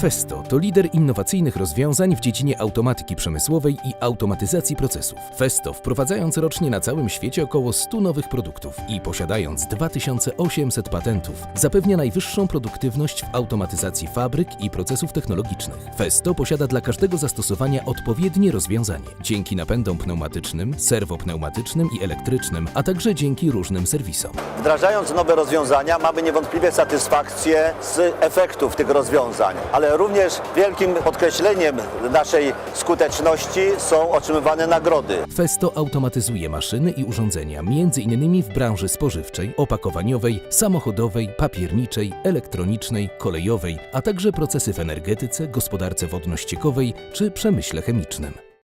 Festo to lider innowacyjnych rozwiązań w dziedzinie automatyki przemysłowej i automatyzacji procesów. Festo, wprowadzając rocznie na całym świecie około 100 nowych produktów i posiadając 2800 patentów, zapewnia najwyższą produktywność w automatyzacji fabryk i procesów technologicznych. Festo posiada dla każdego zastosowania odpowiednie rozwiązanie. Dzięki napędom pneumatycznym, serwopneumatycznym i elektrycznym, a także dzięki różnym serwisom. Wdrażając nowe rozwiązania mamy niewątpliwie satysfakcję z efektów tych rozwiązań, ale również wielkim podkreśleniem naszej skuteczności są otrzymywane nagrody. Festo automatyzuje maszyny i urządzenia, m.in. w branży spożywczej, opakowaniowej, samochodowej, papierniczej, elektronicznej, kolejowej, a także procesy w energetyce, gospodarce wodno-ściekowej czy przemyśle chemicznym.